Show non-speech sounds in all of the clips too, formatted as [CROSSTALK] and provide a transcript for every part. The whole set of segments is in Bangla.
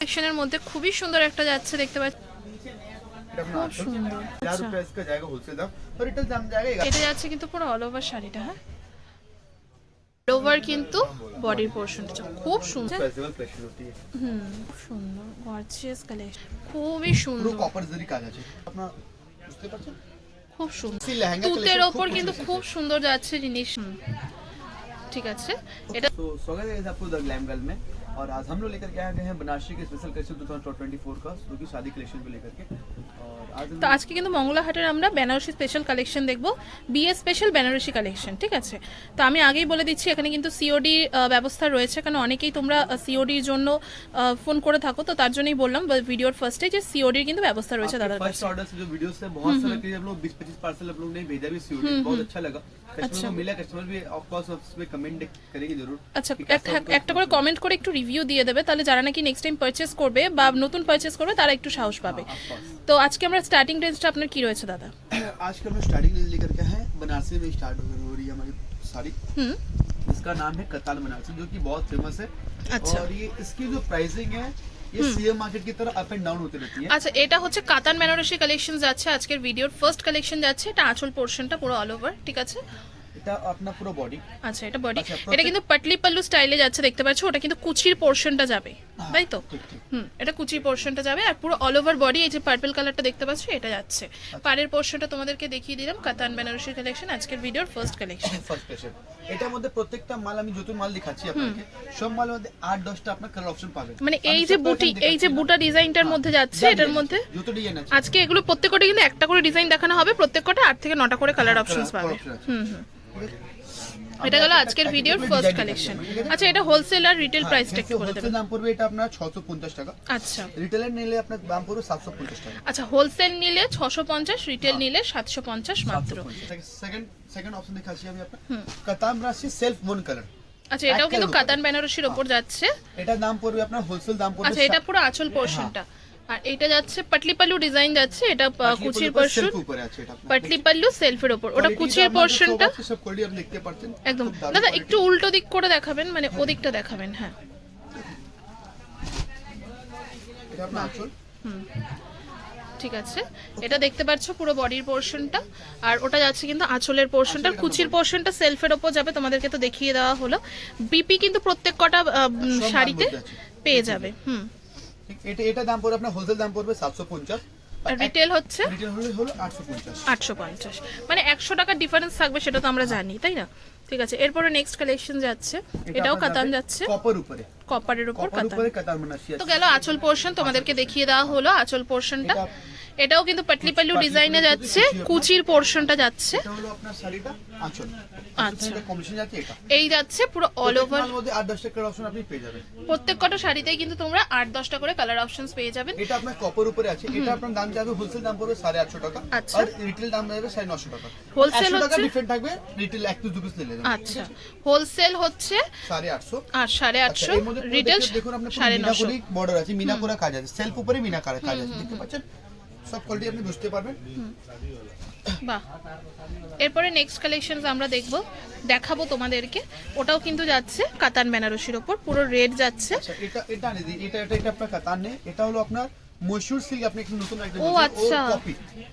সেকশনের মধ্যে খুবই সুন্দর একটা যাচ্ছে দেখতে পাচ্ছি আচ্ছা। হ্যাঁ? খুব সুন্দর। এটা যাচ্ছে পুরো অল ওভার শাড়িটা হ্যাঁ? খুবই সুন্দর। খুব সুন্দর। ওপর কিন্তু খুব সুন্দর যাচ্ছে জিনিস। ঠিক আছে। এটা और आज हम लोग लेकर के आ गए हैं बनारसी के स्पेशल कलेक्शन 2024 का जो कि शादी कलेक्शन को लेकर के और आज हम তো আজকে কিন্তু মঙ্গলাহাটের আমরা বেনারসি স্পেশাল কালেকশন দেখব বিএ স্পেশাল বেনারসি কালেকশন ঠিক আছে তো আমি আগেই বলে দিচ্ছি এখানে কিন্তু সিওডি ব্যবস্থা রয়েছে কারণ অনেকেই তোমরা সিওডির জন্য ফোন করে থাকো তো তার জন্যই বললাম ভিডিওর ফার্স্টে যে সিওডির কিন্তু ব্যবস্থা রয়েছে দাদার फर्स्ट কাছে ऑर्डर से जो वीडियो से बहुत सारे करीब हम लोग 20 25 पार्सल हम लोग ने भेजा भी सीओडी बहुत अच्छा लगा कस्टमर अच्छा। को मिला कस्टमर भी ऑफ कोर्स उसमें कमेंट करेंगे जरूर আচ্ছা कि कैसा এক- उनका একটা করে কমেন্ট করে একটু রিভিউ দিয়ে দেবে তাহলে যারা নাকি নেক্সট টাইম পারচেস করবে বা নতুন পারচেস করবে তারা একটু সাহস পাবে of course। তো আজকে আমরা স্টার্টিং রেঞ্জটা আপনার কি রয়েছে দাদা [COUGHS] आज का हम स्टार्टिंग लेकर के हैं बनारसी में स्टार्ट हो रही है हमारी साड़ी হুম इसका नाम है कताल बनारसी जो कि बहुत फेमस है अच्छा। और ये इसकी जो प्राइसिंग है ये सीएम मार्केट की तरह अप एंड डाउन होती रहती है আচ্ছা এটা হচ্ছে কাতান বেনারসি কালেকশন যাচ্ছে আজকের ভিডিওর ফার্স্ট কালেকশন যাচ্ছে এটা আঁচল পোর্শনটা পুরো অল ওভার ঠিক আছে এটা আপনার পুরো বডি আচ্ছা এটা বডি আচ্ছা, এটা কিন্তু পাটলি পাল্লু স্টাইলে যাচ্ছে দেখতে পাচ্ছো? ওটা কিন্তু কুচির পোর্শনটা যাবে তাই তো? হুম এটা কুচির পোর্শনটা যাবে আর পুরো অল ওভার বডি এই যে পার্পল কালারটা দেখতে পাচ্ছ এটা যাচ্ছে। আচ্ছা। পাড়ের পোর্শনটা তোমাদেরকে দেখিয়ে দিলাম কাতান বেনারসির কালেকশন আজকের ভিডিওর ফার্স্ট কালেকশন ফার্স্ট কালেকশন এটার মধ্যে প্রত্যেকটা মাল আমি যত মাল দেখাচ্ছি আপনাকে। সব মালের মধ্যে 8 10টা আপনার কালার অপশন পাবেন। মানে এই যে বুটি এই যে বুটা ডিজাইনটার হ্যাঁ, মধ্যে যাচ্ছে এটার মধ্যে? যত ডিজাইন আছে। আজকে এগুলো প্রত্যেকটা কিন্তু একটা করে ডিজাইন দেখানো হবে প্রত্যেকটা 8 থেকে 9টা করে কালার অপশনস পাবে। হুম হুম। এটা গেল আজকের ভিডিওর ফার্স্ট কালেকশন? আচ্ছা এটা হোলসেল আর রিটেল হ্যাঁ, প্রাইসটা একটু বলে দেবেন। দাম পড়বে এটা আপনার ছশো পঞ্চাশ টাকা। আচ্ছা। রিটেলের নিলে আপনার দাম পড়বে সাতশো পঞ্চাশ টাকা। আচ্ছা হোলসেল নিলে ছশো পঞ্চাশ রিটেল নিলে সাতশো পঞ্চাশ মাত্র। সেকেন্ড সেকেন্ড অপশন দেখাচ্ছি আমি আপনার কাতান রাশি সেলফ ওয়ান কালার আচ্ছা এটাও কিন্তু কাতান বেনারসির ওপর যাচ্ছে। এটার দাম পড়বে আপনার হোলসেল দাম পড়বে আচ্ছা এটা পুরো আঁচল পোর্শনটা আর এটা যাচ্ছে পাটলি পাল্লু ডিজাইন যাচ্ছে এটা কুচির পোর্শন সেলফ উপরে আছে এটা। আপনার পাটলি পাল্লু সেলফের ওপর ওটা কুচির পোর্শনটা সব কোয়ালিটি আপনি দেখতে পাচ্ছেন একদম। দাদা একটু উল্টো দিক করে দেখাবেন মানে ওদিকটা দেখাবেন হ্যাঁ। ঠিক আছে। এটা দেখতে পাচ্ছ পুরো বডির পোর্শনটা আর ওটা যাচ্ছে কিন্তু আঁচলের পোর্শনটা কুচির পোর্শনটা সেলফের ওপর যাবে তোমাদেরকে তো দেখিয়ে দেওয়া হলো। বিপি কিন্তু প্রত্যেক কটা শাড়িতে পেয়ে যাবে। হুম। ঠিক, এটা এটা দাম পড়বে আপনার হোলসেল দাম পড়বে সাতশো পঞ্চাশ। রিটেল হচ্ছে? রিটেল হলে হলো মানে একশো টাকার ডিফারেন্স থাকবে সেটা তো আমরা জানি তাই না? ঠিক আছে এরপরে নেক্সট কালেকশন যাচ্ছে। এটাও কাতান যাচ্ছে। কপার উপরে। কপারের উপর কাতান। উপরে কাতার বানাসি তো গেল আঁচল পোর্শন তোমাদেরকে দেখিয়ে দেওয়া হলো আঁচল পোর্শনটা এটাও কিন্তু পাটলি পাল্লু ডিজাইনে যাচ্ছে কুচির পোর্শনটা যাচ্ছে এটা হলো আপনার শাড়িটা আঁচল। আচ্ছা। কমিশন যাচ্ছে এটা? এই যাচ্ছে পুরো অল ওভার প্রত্যেক কটা শাড়িতেই কিন্তু তোমরা আট দশটা করে কালার অপশনস পেয়ে যাবেন। এটা আপনার কপার উপরে আছে। এটা আপনার দাম যাবে হোলসেল দাম পড়বে সাড়ে আটশো টাকা। আচ্ছা। আর রিটেল দাম যাবে সাড়ে নশো টাকা। হচ্ছে- ডিফারেন্ট থাকবে রিটেল এক পিস দু পিস নিলে। আচ্ছা। হোলসেল হচ্ছে সাড়ে আটশো। আর সাড়ে আচ্ছা, আটশো। রিটেল দেখুন- দেখুন আপনার সাড়ে নশো। বর্ডার আছে। মিনা করা কাজ আছে। সেলফ উপরে মিনা করা কাজ আছে। দেখতে পাচ্ছেন? সব কোয়ালিটি আপনি বুঝতে পারবেন। বাহ। এরপরে নেক্সট আমরা দেখব দেখাবো তোমাদেরকে। ওটাও কিন্তু যাচ্ছে কাতান বেনারসির ওপর পুরো রেড যাচ্ছে। আচ্ছা এটা এটা এটা এটা এটা আপনার কাতার নেই এটা হলো আপনার মশরুম সিল্ক আপনি একটু নতুন আইটেম ও আচ্ছা।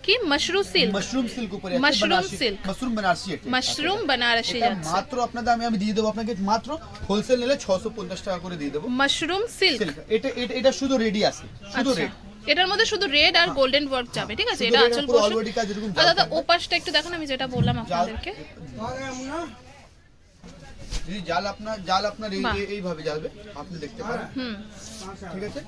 কি? মাশরু সিল্ক মাশরুম সিল্ক উপরে Mushroom silk। মাশরুম বেনারসি এটা মাশরুম বেনারসি এটা মাত্র আপনার দামে আমি দিয়ে দেবো আপনাকে মাত্র হোলসেল নিলে ছশো পঞ্চাশ টাকা করে দিয়ে দেবো। মাশরুম সিল্ক সিল্ক এটা এটা শুধু রেডি আছে শুধু আচ্ছা। রেড এটার মধ্যে শুধু রেড আর গোল্ডেন ওয়ার্ক যাবে ঠিক আছে? এটা আচল পোর্শন দাদা ওপাশটা ও পাশটা একটু দেখুন আমি যেটা বললাম আপনাদেরকে। যদি জাল আপনার জাল আপনার এই- এইভাবে জ্বালবে আপনি দেখতে পারেন। ঠিক আছে?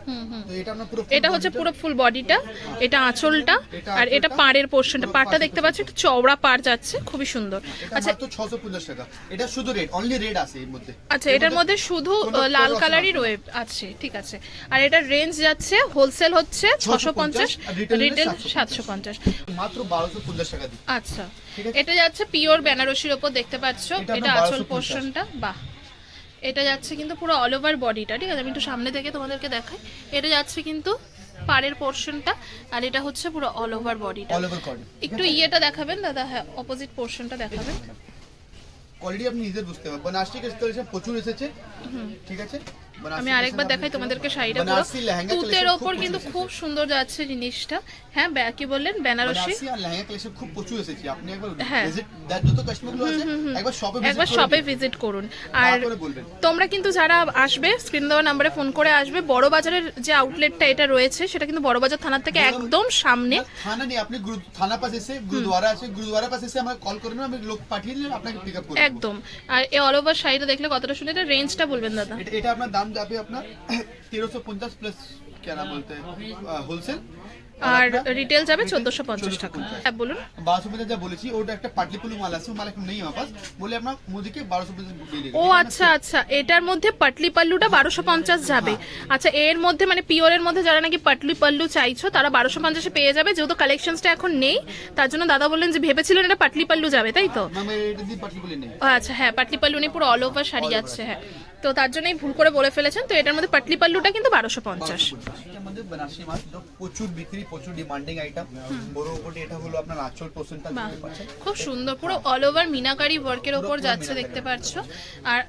তো এটা আপনার পুরো এটা হচ্ছে পুরো ফুল বডিটা এটা আঁচলটা আর এটা পাড়ের পোর্শনটা পাড়টা দেখতে পাচ্ছি একটু চওড়া পাড় যাচ্ছে খুবই সুন্দর। আচ্ছা ছশো পঞ্চাশ টাকা। এটা শুধু রেড অনলি রেড আছে এর মধ্যে। আচ্ছা এটার মধ্যে শুধু লাল কালারই রয়ে আছে ঠিক আছে। আর এটার রেঞ্জ যাচ্ছে হোলসেল হচ্ছে ছশো পঞ্চাশ আর retail নিলে রিটেল 750 সাতশো পঞ্চাশ। মাত্র বারোশো পঞ্চাশ টাকা দিই আচ্ছা। এটা যাচ্ছে পিওর বেনারসির ওপর দেখতে পাচ্ছ। এটা আসল পোর্শনটা বাহ। এটা যাচ্ছে কিন্তু পুরো অল ওভার বডিটা ঠিক আছে? আমি একটু সামনে থেকে তোমাদেরকে দেখাই। এটা যাচ্ছে কিন্তু পাড়ের পোর্শনটা আর এটা হচ্ছে পুরো অল ওভার বডিটা একটু ইয়েটা দেখাবেন দাদা? হ্যাঁ অপোজিট পোর্শনটা দেখাবেন। কোয়ালিটি আপনি নিজে বুঝতে পারবেন। বনাস্টিক স্টোরেজ প্রচুর এসেছে ঠিক আছে? আমি আরেকবার দেখাই তোমাদেরকে শাড়িটা পুরো। তুতের ওপর কিন্তু খুব সুন্দর যাচ্ছে জিনিসটা। হ্যাঁ কি বললেন? বেনারসি? একবার ভিজিট শপে ভিজিট করুন। আর তোমরা কিন্তু যারা আসবে স্ক্রিন দেওয়া নাম্বারে ফোন করে আসবে বড় বাজারের যে আউটলেটটা এটা রয়েছে সেটা কিন্তু বড় বাজার থানার থেকে একদম সামনে। থানা পাশে এসে গুরুদ্বারা আছে গুরুদ্বারা পাশে এসে আমাকে কল করবেন আমি লোক পাঠিয়ে দিলে আপনাকে পিক আপ একদম। আর এই অল ওভার শাড়িটা দেখলে কতটা শুনে এটা রেঞ্জটা বলবেন দাদা। এটা আপনার দাম যাবে আপনার? তেরোশো পঞ্চাশ প্লাস কেনা বলতে হোলসেল আর রিটেল যাবে 1450 টাকা। হ্যাঁ বলুন। 1250 যা বলেছি ওটা একটা মাল আছে মাল নেই বলে আমরা 1250 দিয়ে ও আচ্ছা আচ্ছা। এটার মধ্যে পাটলি পাল্লুটা 1250 যাবে। আচ্ছা এর মধ্যে মানে পিওর এর মধ্যে যারা নাকি পাটলি পাল্লু চাইছো তারা 1250 এ পেয়ে যাবে। যেহেতু কালেকশনসটা এখন নেই তার জন্য দাদা বললেন যে ভেবেছিলেন এটা পাটলি পাল্লু যাবে তাই তো? না আচ্ছা হ্যাঁ পাটলি পাল্লু নেই পুরো অল ওভার শাড়ি যাচ্ছে হ্যাঁ। তো তার জন্যই ভুল করে বলে ফেলেছেন। তো এটার মধ্যে পাটলি পাল্লুটা কিন্তু বারোশো পঞ্চাশ। বেনারসি মাছ প্রচুর বিক্রি প্রচুর ডিমান্ডিং আইটেম বড় উপরে এটা হলো আপনার আঁচল পোর্শনটা বাহ, দেখতে পাচ্ছেন। খুব সুন্দর। পুরো অল ওভার মিনাকারি ওয়ার্কের ওপর যাচ্ছে দেখতে পাচ্ছ। আর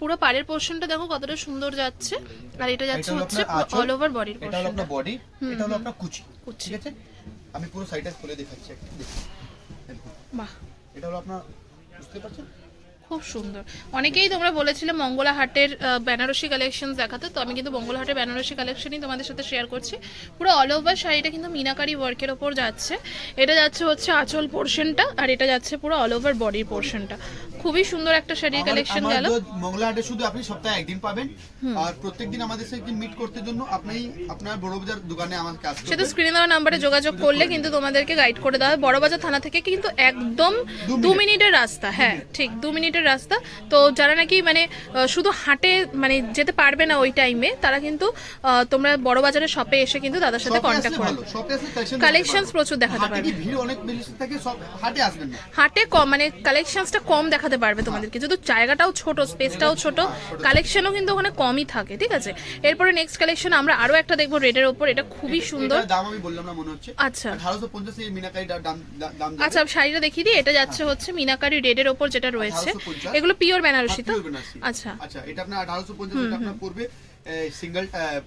পুরো পাড়ের পোর্শনটা দেখো কতটা সুন্দর যাচ্ছে। আর এটা যাচ্ছে হচ্ছে অল ওভার বডির এটা হলো আপনার বডি এটা হলো আপনার কুচি। কুচি। ঠিক আছে? আমি পুরো সাইডটা খুলে দেখাচ্ছি। বাহ। এটা হলো আপনার বুঝতে পারছেন? খুব সুন্দর। অনেকেই তোমরা বলেছিলে মঙ্গলা হাটের বেনারসি কালেকশন দেখাতে, তো আমি কিন্তু মঙ্গলা হাটের বেনারসি কালেকশনই তোমাদের সাথে শেয়ার করছি। পুরো অল ওভার শাড়িটা কিন্তু মিনাকারি ওয়ার্কের ওপর যাচ্ছে। এটা যাচ্ছে হচ্ছে আঁচল পোর্শনটা আর এটা যাচ্ছে পুরো অল ওভার বডির পোর্শনটা খুবই সুন্দর একটা শাড়ির কালেকশন গেল। মংলা হাটে শুধু আপনি সপ্তাহে একদিন পাবেন। আর প্রত্যেকদিন আমাদের সাথে মিট করতে জন্য আপনি আপনার বড় বাজার দোকানে আমার কাজ সে তো স্ক্রিনে দেওয়া নাম্বারে যোগাযোগ করলে কিন্তু তোমাদেরকে গাইড করে দেওয়া হয় বড়বাজার থানা থেকে কিন্তু একদম দু মিনিটের রাস্তা হ্যাঁ ঠিক দু মিনিটের রাস্তা। তো যারা নাকি মানে শুধু হাটে মানে যেতে পারবে না ওই টাইমে তারা কিন্তু তোমরা বড়বাজারের শপে এসে কিন্তু দাদার সাথে কন্ট্যাক্ট করে ভালো শপে আসলে কালেকশন প্রচুর দেখাতে কি ভিড় অনেক বেশি থাকে সব হাটে আসবেন হাটে কম মানে কালেকশনসটা কম দেখাতে পারবে তোমাদেরকে। যেহেতু জায়গাটাও ছোট স্পেসটাও ছোট কালেকশনও কিন্তু ওখানে কমই থাকে ঠিক আছে? এরপরে নেক্সট কালেকশন আমরা আরও একটা দেখব রেডের ওপর এটা খুবই সুন্দর। দাম আমি বললাম না মনে হচ্ছে। আচ্ছা। আঠারোশো পঞ্চাশ মিনাকারি দাম দাম আচ্ছা শাড়িটা দেখিয়ে দিই এটা যাচ্ছে হচ্ছে মিনাকারি রেডের ওপর যেটা রয়েছে। এগুলো পিওর বেনারসি তো? আচ্ছা। আচ্ছা এটা আপনার আঠারোশো পঞ্চাশ এটা আপনার পড়বে সিঙ্গেল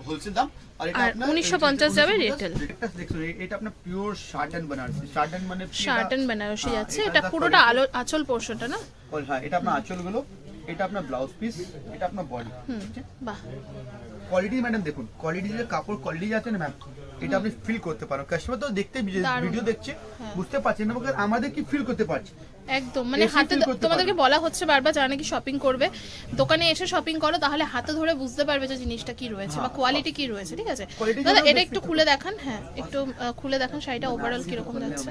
হোলসেল দাম। আর এটা আপনার 1950 যাবে 1950 retail। এটা দেখুন এটা আপনার পিওর শার্টন বেনারসি শার্ট মানে শার্টন শার্ট এটা- বেনারসি হ্যাঁ, যাচ্ছে এটা পুরোটা আলো আঁচল পোর্শনটা না? হ্যাঁ এটা আপনার আঁচলগুলো এটা আপনার ব্লাউজ পিস এটা আপনার বডি বাহ। কোয়ালিটি ম্যাডাম দেখুন কোয়ালিটি যে কাপড় কোয়ালিটি যাচ্ছে না ম্যাম এটা আপনি ফিল করতে পারেন। কাস্টমার তো দেখতে ভিডিও দেখছে বুঝতে পারছেন না আমাদের কি ফিল করতে পারছে? একদম মানে হাতে তোমাদেরকে বলা হচ্ছে বারবার যারা নাকি শপিং করবে দোকানে এসে শপিং করো তাহলে হাতে ধরে বুঝতে পারবে যে জিনিসটা কি রয়েছে বা কোয়ালিটি কি রয়েছে ঠিক আছে? হ্যাঁ, দাদা এটা একটু খুলে দেখান হ্যাঁ একটু খুলে দেখান শাড়িটা ওভারঅল কীরকম যাচ্ছে।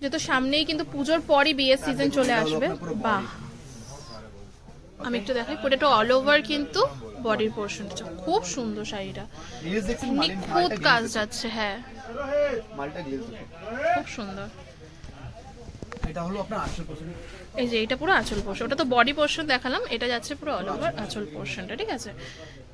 যেহেতু সামনেই কিন্তু পুজোর পরই বিয়ের সিজন চলে আসবে। বাহ। আমি একটু দেখাই পুরোটা অল ওভার কিন্তু বডির পোর্শনটা খুব সুন্দর শাড়িটা। নিখুঁত কাজ যাচ্ছে হ্যাঁ। খুব সুন্দর। এটা হলো আপনার আঁচল পছন্দ এই যে এটা পুরো আঁচল পোর্শন ওটা তো বডি পোর্শন দেখালাম এটা যাচ্ছে পুরো অল ওভার আঁচল পোর্শনটা ঠিক আছে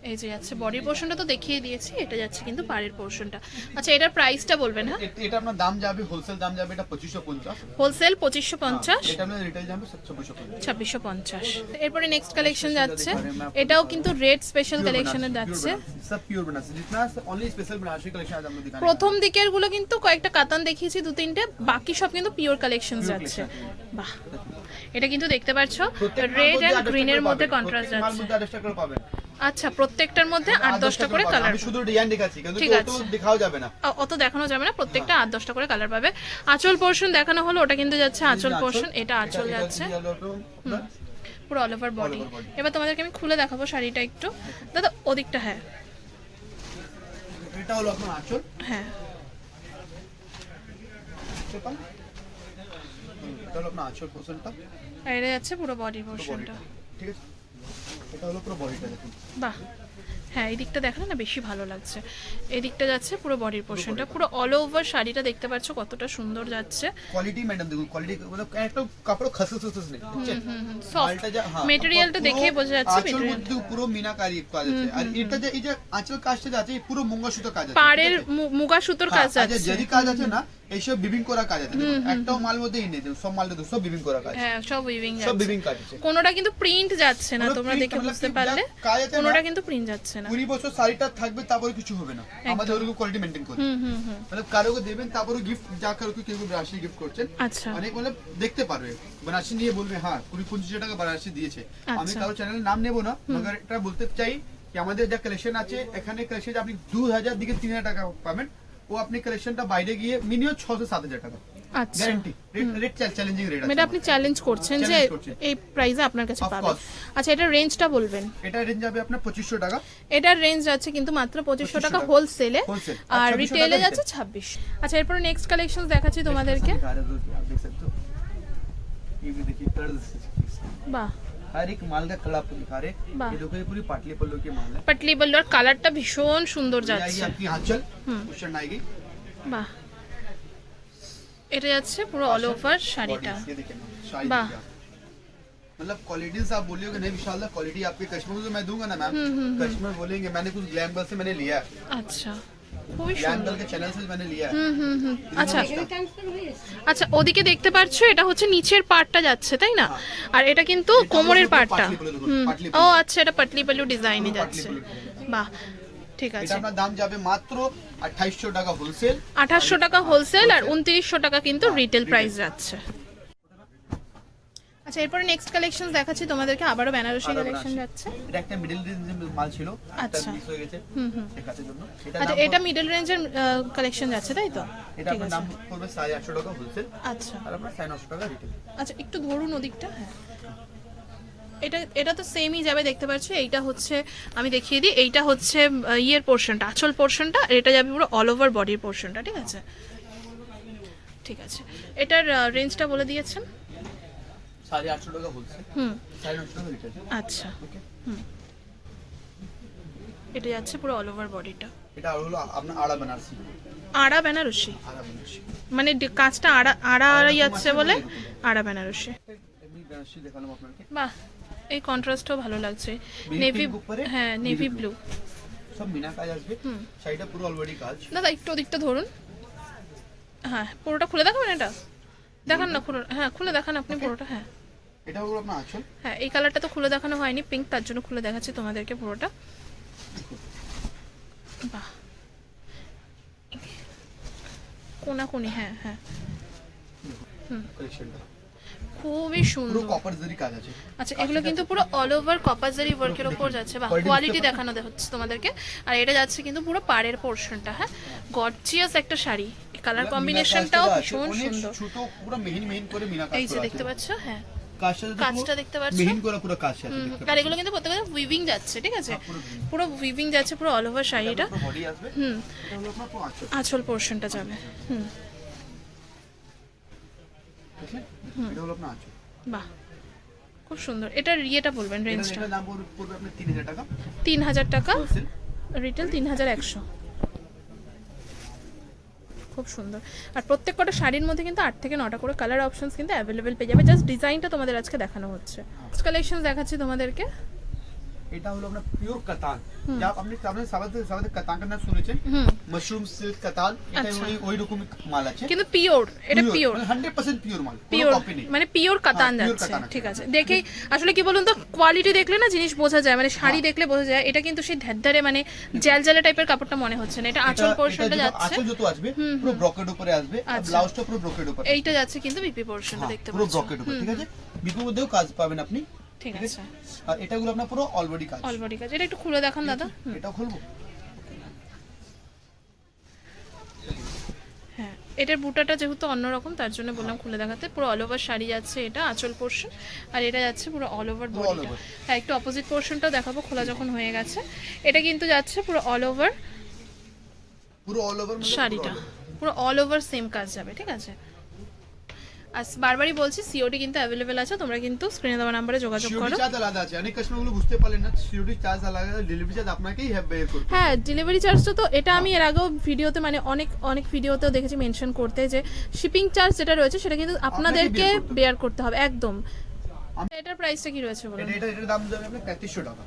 এই যে যাচ্ছে বডি পোর্শনটা তো দেখিয়ে দিয়েছি এটা যাচ্ছে কিন্তু পাড়ের পোর্শনটা আচ্ছা এটার প্রাইসটা বলবেন হ্যাঁ এটা আপনার দাম যাবে হোলসেল দাম যাবে এটা পঁচিশশো পঞ্চাশ হোলসেল পঁচিশশো পঞ্চাশ এটা আপনার রিটেল যাবে চব্বিশশো পঞ্চাশ ছাব্বিশশো পঞ্চাশ এরপরে নেক্সট কালেকশন যাচ্ছে এটাও কিন্তু রেড স্পেশাল কালেকশনের যাচ্ছে सब प्योर बनारसी जितना ओनली स्पेशल बनारसी कलेक्शन आज हम लोग दिखाने প্রথম দিকের গুলো কিন্তু কয়েকটা কাতান দেখিয়েছি দু তিনটে বাকি সব কিন্তু পিওর কালেকশন যাচ্ছে বাহ। এটা কিন্তু দেখতে পাচ্ছ রেড এন্ড মধ্যে কন্ট্রাস্ট মাল যাচ্ছে মধ্যে 10 টাকা করে পাবেন। আচ্ছা প্রত্যেকটার মধ্যে আট দশটা করে কালার শুধু ডিজাইন দেখাচ্ছি কিন্তু ঠিক আছে। দেখাও যাবে না। অত দেখানো যাবে না প্রত্যেকটা আট দশটা করে কালার পাবে। আঁচল পোর্শন দেখানো হলো ওটা কিন্তু যাচ্ছে আঁচল পোর্শন এটা আঁচল যাচ্ছে। পুরো অল ওভার বডি এবার তোমাদেরকে আমি খুলে দেখাবো শাড়িটা একটু। দাদা ওদিকটা হ্যাঁ। এটা হলো আপনার আঁচল। হ্যাঁ। এটা হলো আপনার আঁচল পোর্শনটা আর এটা যাচ্ছে পুরো বডি পোর্শনটা ঠিক আছে? এটা হলো পুরো বডিটা দেখুন। বাহ। হ্যাঁ এই দিকটা না বেশি ভালো লাগছে। এই দিকটা যাচ্ছে পুরো বডির পুরো অল ওভার শাড়িটা দেখতে কতটা সুন্দর যাচ্ছে। কোয়ালিটি ম্যাডাম দেখুন কোয়ালিটি মানে একটা কাপড় নেই সফট হ্যাঁ, বোঝা যাচ্ছে মধ্যে পুরো মিনাকারি কাজ আছে। আর এটা যে এই যে আঁচল কাজটা আছে পুরো মুগা সুতো কাজ আছে। পাড়ের মুগা সুতোর হ্যাঁ, কাজ আছে। যদি কাজ আছে না এইসব বিবিং করা কাজ আছে। একটাও মাল দেখুন, সব মাল দেখুন সব বিবিং করা কাজ। হ্যাঁ সব উইভিং সব বিবিং কাজ আছে। কোনোটা কিন্তু প্রিন্ট যাচ্ছে না তোমরা দেখে বুঝতে পারলে। যা কোনোটা কিন্তু প্রিন্ট যাচ্ছে না। কুড়ি বছর শাড়িটা থাকবে তারপরে কিছু হবে না। আমাদের ওরকম কোয়ালিটি করি মানে কারোকে দেবেন তারপরে গিফট যা কারোকে কেউ বেনারসি গিফট করছেন। আচ্ছা। অনেক মানে দেখতে পারবে। বেনারসি নিয়ে বলবে হ্যাঁ কুড়ি পঁচিশ টাকা বেনারসি দিয়েছে। আমি আচ্ছা। কারও চ্যানেলের নাম নেব না মगर এটা বলতে চাই কি আমাদের যা কালেকশন আছে এখানে কালেকশন আপনি দু হাজার দিকে তিন হাজার টাকা পাবেন। ও আপনি কালেকশনটা বাইরে গিয়ে মিনিমাম ছ থেকে সাত টাকা। চ্যালেঞ্জ করছেন এই আপনার কাছে আচ্ছা এটা রেঞ্জটা বলবেন। এটা রেঞ্জ আপনার টাকা। এটার রেঞ্জ আছে কিন্তু মাত্র টাকা হোলসেলে আর আচ্ছা নেক্সট কালেকশন আচ্ছা, দেখাচ্ছি তোমাদেরকে। বাহ। हर एक माल का कलर आपको दिखा रहे वाह। ये देखो ये पूरी पाटली पल्लू की माल है পাটলি বল্লর কালারটা ভীষণ সুন্দর ये যাচ্ছে आएगी आपकी आंचल कुशन आएगी বাহ এটা যাচ্ছে পুরো অল ওভার শাড়িটা Bodies, ये देखिए शाही वाह। देखिए आप। मतलब क्वालिटी से आप बोलिएगा नहीं विशाल क्वालिटी आपके कस्टमर को तो मैं दूंगा ना मैम कस्टमर बोलेंगे मैंने कुछ ग्लैम गर्ल से मैंने लिया है আচ্ছা আচ্ছা। আচ্ছা ওদিকে দেখতে পারছ এটা হচ্ছে নিচের পার্টটা যাচ্ছে তাই না? আর এটা কিন্তু কোমরের পার্টটা ও আচ্ছা এটা পাটলিপালু ডিজাইনে যাচ্ছে। বাহ ঠিক আছে। আপনার দাম যাবে মাত্র 2800 টাকা হোলসেল আঠাশশো টাকা হোলসেল আর 2900 টাকা কিন্তু রিটেল প্রাইস যাচ্ছে। আচ্ছা এরপরে নেক্সট কালেকশন দেখাচ্ছি তোমাদেরকে আবারও বেনারসি কালেকশন যাচ্ছে। এটা একটা মিডল রেঞ্জের মাল ছিল আচ্ছা। মিস হয়ে গেছে হুম হুম। দেখাতে জন্য। এটা আচ্ছা এটা মিডল রেঞ্জের কালেকশন যাচ্ছে তাই তো? এটা আপনার দাম পড়বে সাড়ে আটশো টাকা হোলসেল আচ্ছা। আর আপনার সাড়ে নশো টাকা রিটেল আচ্ছা একটু ধরুন ওদিকটা হ্যাঁ। এটা এটা তো সেমই যাবে দেখতে পাচ্ছ। এইটা হচ্ছে আমি দেখিয়ে দিই এইটা হচ্ছে ইয়ের পোর্শনটা আঁচল পোর্শনটা আর এটা যাবে পুরো অল ওভার বডির পোর্শনটা ঠিক আছে? ঠিক আছে। এটার রেঞ্জটা বলে দিয়েছেন? সাড়ে আটশো টাকা হোলসেল হুম। সাড়ে নশো টাকা রিটেল আচ্ছা। ওকে এটা যাচ্ছে পুরো অল ওভার বডিটা এটা হলো আপনার আড়া বেনারসি। আড়া বেনারসি? আড়া বেনারসি। মানে কাজটা আড়া আড়া আড়াই যাচ্ছে আছে বলে আড়া বেনারসি। বাহ এই কন্ট্রাস্টও ভালো লাগছে। নেভি হ্যাঁ নেভি ব্লু সব মিনা কাজ আসবে। শাড়িটা পুরো অলরেডি কাজ। দাদা একটু ওদিকটা ধরুন। হ্যাঁ পুরোটা খুলে দেখাবেন এটা? দেখান না পুরো হ্যাঁ খুলে দেখান আপনি পুরোটা হ্যাঁ। এটা হলো আপনার আঁচল। হ্যাঁ এই কালারটা তো খুলে দেখানো হয়নি পিঙ্ক তার জন্য খুলে দেখাচ্ছি তোমাদেরকে পুরোটা। বাহ। কোনাকুনি হ্যাঁ হ্যাঁ। কালেকশনটা খুবই সুন্দর। কপার জরি কাজ আছে। আচ্ছা এগুলো কিন্তু পুরো অল ওভার কপাজারি ওয়ার্কের ওপর যাচ্ছে। বা কোয়ালিটি দেখানো হচ্ছে তোমাদেরকে। আর এটা যাচ্ছে কিন্তু পুরো পাড়ের পোর্শনটা হ্যাঁ। গর্জিয়াস একটা শাড়ি। কালার কম্বিনেশনটাও ভীষণ সুন্দর। ছোট পুরো মেহিন মেহিন করে মিনা কাজ এই যে দেখতে। পাচ্ছ? হ্যাঁ। কাজটা দেখতে পাচ্ছ? মেহিন করে পুরো কাজ আছে আর এগুলো কিন্তু প্রত্যেকটা উইভিং যাচ্ছে ঠিক আছে? পুরো পুরো উইভিং যাচ্ছে পুরো অল ওভার শাড়িটা হুম। এটা আঁচল। পোর্শনটা যাবে। হুম। এটা হলো আপনার আঁচল। বাহ। খুব সুন্দর। এটার ইয়েটা বলবেন রেঞ্জটা দাম পড়বে আপনার টাকা। রিটেল তিন হাজার একশো। খুব সুন্দর। আর প্রত্যেক কটা শাড়ির মধ্যে কিন্তু আট থেকে নটা করে কালার অপশনস কিন্তু অ্যাভেলেবেল পেয়ে যাবে। জাস্ট ডিজাইনটা তোমাদের আজকে দেখানো হচ্ছে। কালেকশন দেখাচ্ছি তোমাদেরকে। এটা হলো আপনার পিওর কাতান। যা আপনি আপনি সাবাতে সাবাতে কাতান কার নাম শুনেছেন? মাশরুম সিল্ক কাতান এটা আচ্ছা। ওই ওই রকম মাল আছে। কিন্তু পিওর এটা পিওর হান্ড্রেড পার্সেন্ট পিওর মাল পিওর মানে পিওর কাতান হ্যাঁ, যাচ্ছে। আছে। ঠিক আছে। দেখেই আসলে কি বলুন তো কোয়ালিটি দেখলে না জিনিস বোঝা যায় মানে শাড়ি হ্যাঁ। দেখলে বোঝা যায় এটা কিন্তু সেই ধ্যাদ্ধারে মানে জ্যাল জ্যালে টাইপের কাপড়টা মনে হচ্ছে না। এটা আঁচল পোর্শনটা যাচ্ছে। আঁচল যত আসবে পুরো ব্রকেট উপরে আসবে আর আচ্ছা। ব্লাউজটা পুরো ব্রকেট উপরে এইটা যাচ্ছে কিন্তু বিপি পোর্শনটা হ্যাঁ, দেখতে পুরো ব্রকেট উপরে ঠিক আছে? বিপুর মধ্যেও কাজ পাবেন আপনি ঠিক আছে? আর এটাগুলো আপনার পুরো অলরেডি কাজ। অলবডি কাজ। এটা একটু খুলে দেখান দাদা। এটা খুলবো? হ্যাঁ এটার বুটাটা যেহেতু অন্যরকম তার জন্য বললাম খুলে দেখাতে। পুরো অল ওভার শাড়ি যাচ্ছে এটা আঁচল পোর্শন আর এটা যাচ্ছে পুরো অল ওভার বডিটা হ্যাঁ একটু অপোজিট পোর্শনটাও দেখাবো খোলা যখন হয়ে গেছে। এটা কিন্তু যাচ্ছে পুরো অল ওভার পুরো অল ওভার শাড়িটা। পুরো অল ওভার সেম কাজ যাবে ঠিক আছে? আর বারবারই বলছি সিওডি কিন্তু অ্যাভেলেবেল আছে তোমরা কিন্তু স্ক্রিনে দেওয়া নাম্বারে যোগাযোগ করো। চার্জ আলাদা আছে অনেক বুঝতে পারলেন না চার্জ আলাদা ডেলিভারি চার্জ আপনাকেই হ্যাভ বের করতে হ্যাঁ ডেলিভারি চার্জটা তো এটা আমি এর আগেও ভিডিওতে মানে অনেক অনেক ভিডিওতেও দেখেছি মেনশন করতে যে শিপিং চার্জ যেটা রয়েছে সেটা কিন্তু আপনাদেরকে। বেয়ার করতে হবে। একদম। এটার প্রাইসটা কি রয়েছে বলুন? এটা এটা এটার দাম যাবে আপনার টাকা।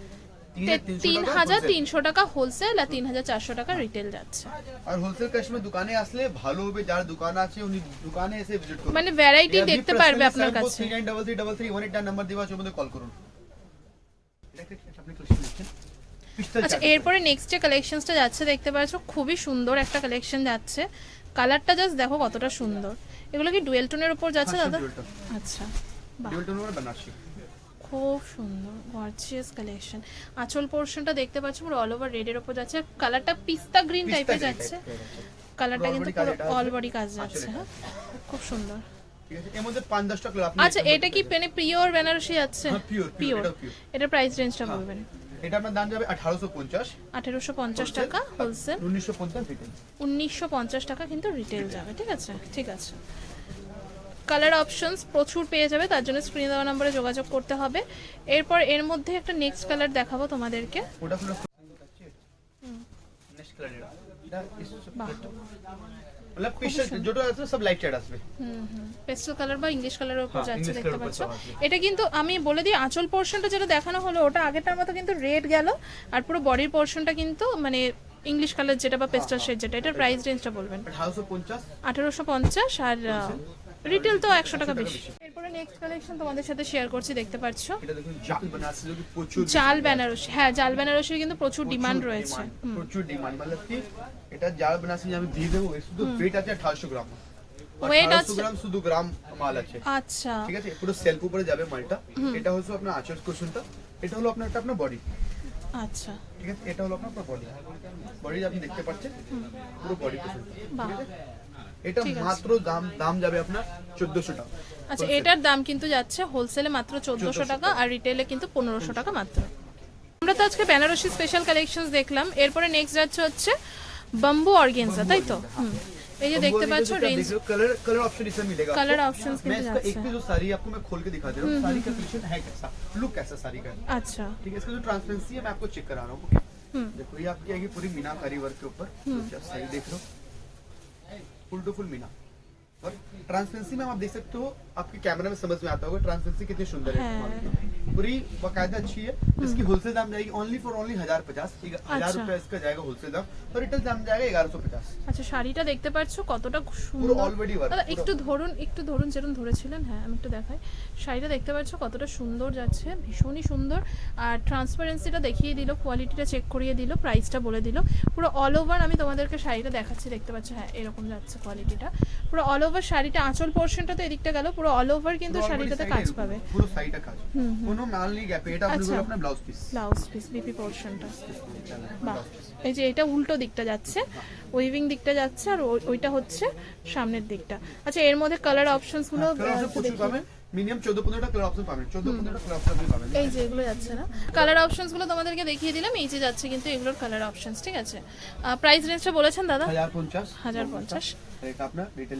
তিন হাজার তিনশো টাকা হোলসেল আর তিন হাজার চারশো টাকা রিটেল যাচ্ছে। আর হোলসেল কাস্টমার দোকানে আসলে ভালো হবে যার দোকান আছে উনি দোকানে এসে ভিজিট করুন মানে ভ্যারাইটি দেখতে পারবে আপনার কাছে। Three nine double three double three one eight number দেওয়া আছে কল করুন। আচ্ছা এরপরে নেক্সট যে কালেকশনসটা যাচ্ছে দেখতে পাচ্ছ খুবই সুন্দর একটা কালেকশন যাচ্ছে। কালারটা জাস্ট দেখো কতটা সুন্দর। এগুলো কি ডুয়েল টোনের উপর যাচ্ছে হ্যাঁ, দাদা? আচ্ছা আর বেনারসি। খুব সুন্দর গর্জিয়াস কালেকশন আঁচল পোর্শনটা দেখতে পাচ্ছ পুরো অল ওভার রেডের উপর যাচ্ছে। কালারটা পিস্তা গ্রিন টাইপের যাচ্ছে। এর। কালারটা কিন্তু পুরো অল বডি কাজ যাচ্ছে হ্যাঁ? খুব সুন্দর। এর আচ্ছা এটা কি পেনে পিওর বেনারসি আছে পিওর এটা প্রাইস রেঞ্জটা বলবেন। এটা আপনার দাম যাবে আঠারোশো পঞ্চাশ। আঠেরোশো পঞ্চাশ টাকা হোলসেল উনিশশো পঞ্চাশ রিটেল উনিশশো পঞ্চাশ টাকা কিন্তু রিটেল যাবে ঠিক আছে? ঠিক আছে। কালার অপশনস প্রচুর পেয়ে যাবে তার জন্য স্ক্রিনে দেওয়া নম্বরে যোগাযোগ করতে হবে। এরপর এর মধ্যে একটা নেক্সট কালার দেখাবো তোমাদেরকে। এটা কিন্তু আমি বলে দিই আঁচল পোর্শনটা যেটা দেখানো হলো ওটা আগেটার মতো কিন্তু রেড গেল আর পুরো বডির পোর্শনটা কিন্তু মানে ইংলিশ কালার যেটা বা পেস্টাল শেড যেটা এটা প্রাইস রেঞ্জটা বলবেন। আঠারোশো পঞ্চাশ। আর রিটেল তো একশো টাকা বেশি। এরপরে নেক্সট কালেকশন তোমাদের সাথে শেয়ার করছি দেখতে পাচ্ছ? চাল বেনারসি হ্যাঁ জাল বেনারসির কিন্তু প্রচুর ডিমান্ড রয়েছে। প্রচুর ডিমান্ড মানে কি? এটা জাল বেনারসি আমি দিয়ে দেবো শুধু ওয়েট আছে 1800 গ্রাম। ওয়েট আছে গ্রাম শুধু গ্রাম মাল আছে। আচ্ছা। ঠিক আছে? পুরো সেলফ উপরে যাবে মালটা। এটা হচ্ছে আপনার আচল কুশনটা এটা হলো আপনার একটা আপনার বডি আচ্ছা। ঠিক আছে? এটা হলো আপনার বডি বডি আপনি দেখতে পাচ্ছেন? পুরো বডি কুশনটা ঠিক আছে? মাত্র দাম দাম যাবে আপনার চোদ্দশো টাকা আচ্ছা এটার দাম কিন্তু যাচ্ছে হোলসেলে মাত্র চোদ্দোশো টাকা আর রিটেলে কিন্তু পনেরোশো টাকা মাত্র আমরা তো আজকে বেনারসি স্পেশাল কালেকশনস দেখলাম এরপরে নেক্সট যাচ্ছে হচ্ছে বাম্বু অর্গেনজা তাই তো হুম এই যে দেখতে পাচ্ছ রেঞ্জ कलर कलर ऑप्शन इसमें मिलेगा आपको। कलर options मैं कितने इसका जाते एक हैं? भी जो साड़ी आपको मैं खोल के दिखा दे रहा हूँ साड़ी का कलेक्शन है कैसा लुक कैसा साड़ी का है। আচ্ছা ठीक है इसका जो ट्रांसपेरेंसी है मैं आपको चेक करा रहा हूँ ओके हम्म। देखो ये आपकी आएगी पूरी मीनाकारी वर्क के ऊपर जो आप साड़ी देख रहे हो फुल टू फुल मिला। और ट्रांसपेरेंसी में आप देख सकते हो आपके कैमरा में समझ में आता होगा ट्रांसपेरेंसी कितनी सुंदर है है। माल की। पूरी बाकायदा अच्छी है इसकी होलसेल दाम जाएगी ओनली फॉर ओनली हजार पचास हजार हम्म। अच्छा। रुपया इसका जाएगा होलसेल दाम और रिटेल दाम जाएगा ग्यारह सौ पचास আচ্ছা শাড়িটা দেখতে পাচ্ছ কতটা পুরো সুন্দর already work, দাদা পুরো। একটু ধরুন একটু ধরুন যেরকম ধরেছিলেন হ্যাঁ আমি একটু দেখাই শাড়িটা দেখতে পাচ্ছ কতটা সুন্দর যাচ্ছে ভীষণই সুন্দর আর ট্রান্সপারেন্সিটা দেখিয়ে দিল কোয়ালিটিটা চেক করিয়ে দিল প্রাইসটা বলে দিল পুরো অল ওভার আমি তোমাদেরকে শাড়িটা দেখাচ্ছি দেখতে পাচ্ছ হ্যাঁ এরকম যাচ্ছে কোয়ালিটিটা পুরো অল ওভার শাড়িটা আঁচল পোর্শনটা তো এদিকটা গেল পুরো অল ওভার কিন্তু শাড়িটাতে কাজ পাবে। পুরো সাইডটা কাজ। কোনো মাল নেই গ্যাপে এটা আপনি আচ্ছা। আপনার blouse piece blouse piece BP পোরশনটা বাহ। এই যে এটা উল্টো দিকটা যাচ্ছে উইভিং দিকটা যাচ্ছে আর ওই- ওইটা হচ্ছে সামনের দিকটা। আচ্ছা এর মধ্যে কালার অপশনসগুলো মিনিমাম 14 15টা কালার অপশন পাবেন 14 15টা কালার অপশন পাবেন। এই যে এগুলো যাচ্ছে না। কালার অপশনসগুলো তোমাদেরকে দেখিয়ে দিলাম এই যে যাচ্ছে কিন্তু এগুলোর কালার অপশনস ঠিক আছে? প্রাইস রেঞ্জটা বলেছেন দাদা? 1050 1050 এটা আপনার রিটেল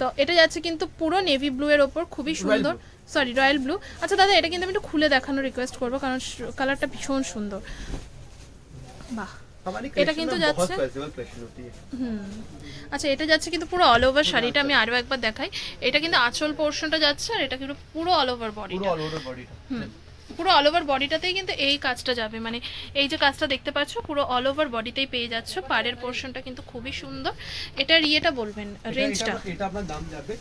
তো এটা যাচ্ছে কিন্তু পুরো নেভি ব্লু এর ওপর খুবই সুন্দর। সরি রয়্যাল ব্লু আচ্ছা দাদা এটা কিন্তু আমি একটু খুলে দেখানোর রিকোয়েস্ট করব কারণ কালারটা ভীষণ সুন্দর। বাহ। এটা কিন্তু যাচ্ছে। আচ্ছা এটা যাচ্ছে কিন্তু পুরো অল ওভার শাড়িটা আমি আরও একবার দেখাই। এটা কিন্তু আঁচল পোর্শনটা যাচ্ছে আর এটা কিন্তু পুরো অল ওভার বডি হুম। পুরো অল ওভার বডিটাতেই কিন্তু এই কাজটা যাবে। মানে এই যে কাজটা দেখতে পাচ্ছ পুরো অল ওভার বডিতেই পেয়ে যাচ্ছ। পাড়ের পোর্শনটা কিন্তু খুবই সুন্দর। এটা ইয়েটা বলবেন রেঞ্জটা এটা আপনার দাম যাবে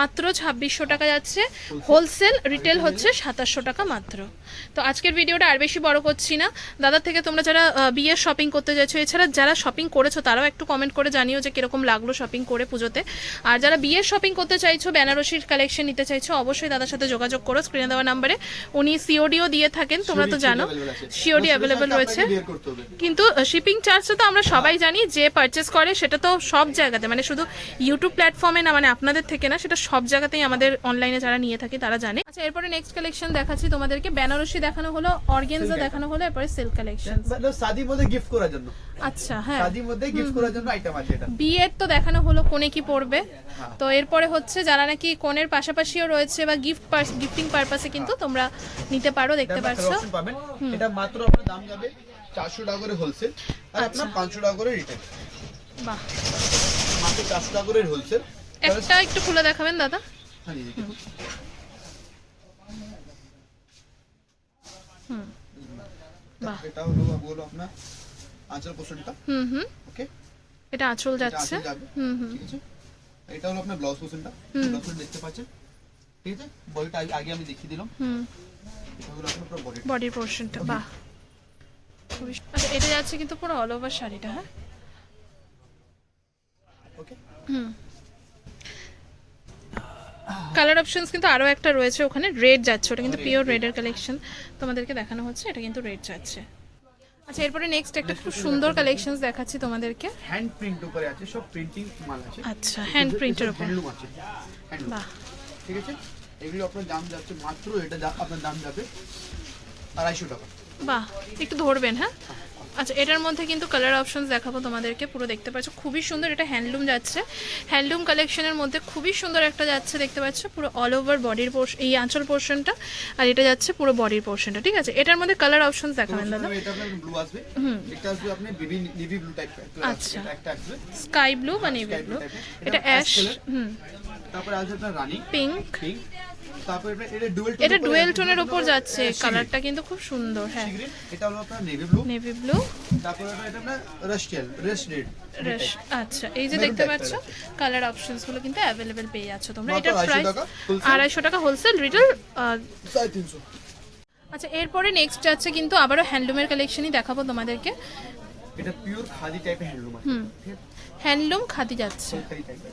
মাত্র ছাব্বিশশো টাকা? যাচ্ছে। হোলসেল রিটেল হচ্ছে সাতাশশো টাকা মাত্র। তো আজকের ভিডিওটা আর বেশি বড় করছি না। দাদার থেকে তোমরা যারা বিয়ের শপিং করতে যাচ্ছ এছাড়া যারা শপিং করেছ তারাও একটু কমেন্ট করে জানিও যে কীরকম লাগল শপিং করে পুজোতে। আর যারা বিয়ের শপিং করতে চাইছো বেনারসির কালেকশন নিতে চাইছো অবশ্যই দাদার সাথে যোগাযোগ করো স্ক্রিনে দেওয়া নাম্বারে উনি সিওডিও দিয়ে থাকেন তোমরা তো জানো। সিওডি অ্যাভেলেবেল রয়েছে। কিন্তু শিপিং চার্জটা তো আমরা সবাই জানি যে পারচেস করে সেটা তো সব জায়গাতে। মানে শুধু ইউটিউব প্ল্যাটফর্মে না মানে আপনাদের থেকে না সেটা সব জায়গাতেই আমাদের অনলাইনে যারা নিয়ে থাকে তারা জানে। আচ্ছা এরপরে নেক্সট কালেকশন দেখাচ্ছি তোমাদেরকে। বেনারসি দেখানো হলো অর্গেনজা দেখানো হলো এরপরে সিল্ক কালেকশন মানে শাদির মধ্যে গিফট করার জন্য। আচ্ছা হ্যাঁ। শাদির মধ্যে গিফট করার জন্য আইটেম আছে এটা। বিয়ের তো দেখানো হলো কোনে কি পড়বে তো এরপরে হচ্ছে যারা নাকি কোনের পাশাপাশিও রয়েছে বা গিফট গিফটিং পারপাসে কিন্তু তোমরা নিতে পারো দেখতে পাচ্ছ এটা মাত্র আপনার দাম যাবে চারশো টাকা করে হোলসেল আর আচ্ছা। আপনার পাঁচশো টাকা করে রিটেল বাহ। মাত্র চারশো টাকা করে হোলসেল একটা একটু খুলে দেখাবেন দাদা। হুম। বাহ। এটা হলো আপনার আঁচল পোর্শনটা হুম হুম। ওকে এটা আঁচল যাচ্ছে। হুম হুম। ঠিক আছে? এটা হলো আপনার ব্লাউজ পোর্শনটা ব্লাউজ দেখতে পাচ্ছেন? ঠিক আছে? বডিটা আগে আমি দেখিয়ে দিলাম। হুম। এটা হলো আপনার পুরো বডি বডির পোর্শনটা বাহ। আচ্ছা এটা যাচ্ছে কিন্তু পুরো অল ওভার শাড়িটা হ্যাঁ? ওকে হুম। কালার অপশনস কিন্তু আরও একটা রয়েছে ওখানে। রেড যাচ্ছে ওটা কিন্তু পিওর রেডের কালেকশন তোমাদেরকে দেখানো হচ্ছে এটা কিন্তু রেড যাচ্ছে। আচ্ছা এরপরে নেক্সট একটা খুব সুন্দর কালেকশনস দেখাচ্ছি তোমাদেরকে। হ্যান্ড প্রিন্ট উপরে আছে সব প্রিন্টিং মাল আছে। আচ্ছা হ্যান্ড প্রিন্টের উপর। হ্যান্ডলুম আছে বাহ। ঠিক আছে? এগুলো আপনার দাম যাচ্ছে মাত্র এটা আপনার দাম যাবে আড়াইশো টাকা। বাহ একটু ধরবেন হ্যাঁ? আচ্ছা এটার মধ্যে কিন্তু কালার অপশনস দেখাবো তোমাদেরকে। পুরো দেখতে পাচ্ছ খুবই সুন্দর এটা হ্যান্ডলুম যাচ্ছে। হ্যান্ডলুম কালেকশনের মধ্যে খুবই সুন্দর একটা যাচ্ছে দেখতে পাচ্ছ পুরো অল ওভার বডির পোর্শন এই আঁচল পোর্শনটা আর এটা যাচ্ছে পুরো বডির পোর্শনটা ঠিক আছে? এটার মধ্যে কালার অপশনস দেখাবেন দাদা। এটা আপনার ব্লু আসবে। এটা আসবে আপনি বেবি নেভি ব্লু টাইপ আচ্ছা। স্কাই ব্লু বা নেভি ব্লু type এর। এটা এটা অ্যাশ হুম। তারপরে আসবে আপনার রানী। পিঙ্ক পিঙ্ক তারপরে এটা ডুয়েল এটা ডুয়েল টোনের উপর যাচ্ছে। কালারটা কিন্তু খুব সুন্দর হ্যাঁ। এটা হলো আপনার নেভি ব্লু নেভি ব্লু তারপরে এটা আপনার রাস্টিয়াল রেস্ট রেড আচ্ছা এই যে দেখতে পাচ্ছ কালার অপশনসগুলো কিন্তু অ্যাভেলেবেল পেয়ে যাচ্ছ তোমরা। 250 প্রাইস আড়াইশো টাকা হোলসেল রিটেল সাড়ে তিনশো। আচ্ছা এরপরে নেক্সট যাচ্ছে কিন্তু আবারও হ্যান্ডলুমের কালেকশনই দেখাবো তোমাদেরকে। এটা পিওর খাদি টাইপের হ্যান্ডলুম আছে। আছে? হ্যান্ডলুম খাদি যাচ্ছে।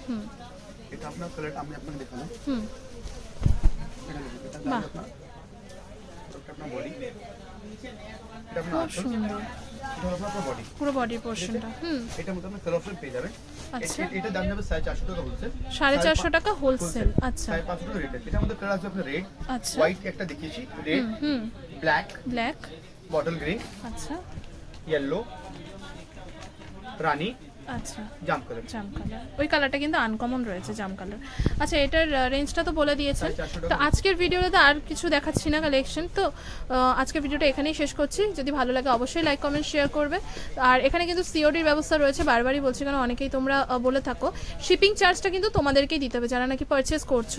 হুম। এটা আপনার কালার আমি আপনাকে দেখালাম। হুম। এটা এটা বাহ। এটা এটা খুব সুন্দর। এটা আপনার বডি পোর্শনটা হুম। এটার মধ্যে আপনি পেয়ে যাবেন। আচ্ছা। এটা দাম যাবে সাড়ে চারশো টাকা হোলসেল সাড়ে চারশো টাকা হোলসেল আচ্ছা। সাড়ে পাঁচশো টাকা রেটের এটার মধ্যে কালার আছে আপনার রেড আচ্ছা। হোয়াইট একটা দেখিয়েছি। Red hmm hmm. Black black bottle green আচ্ছা। ইয়েলো রানী। আচ্ছা জাম কালার জাম কালার ওই কালারটা কিন্তু আনকমন রয়েছে জাম কালার আচ্ছা এটার রেঞ্জটা তো বলে দিয়েছেন। তো আজকের ভিডিওতে আর কিছু দেখাচ্ছি না কালেকশন তো আজকের ভিডিওটা এখানেই শেষ করছি। যদি ভালো লাগে অবশ্যই লাইক কমেন্ট শেয়ার করবে। আর এখানে কিন্তু সিওডির ব্যবস্থা রয়েছে। বারবারই বলছি কারণ অনেকেই তোমরা বলে থাকো। শিপিং চার্জটা কিন্তু তোমাদেরকেই দিতে হবে। যারা নাকি পারচেস করছ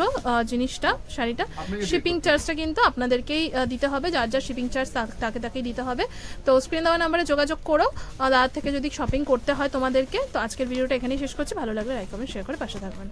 জিনিসটা শাড়িটা শিপিং চার্জটা কিন্তু আপনাদেরকেই দিতে হবে। যার যার শিপিং চার্জ তাকে তাকেই দিতে হবে। তো স্ক্রিন দেওয়া নাম্বারে যোগাযোগ করো। দাদার থেকে যদি শপিং করতে হয় তোমাদেরকে তো আজকের ভিডিওটা এখানেই শেষ করছি। ভালো লাগলে লাইক কমেন্ট শেয়ার করে পাশে থাকবেন।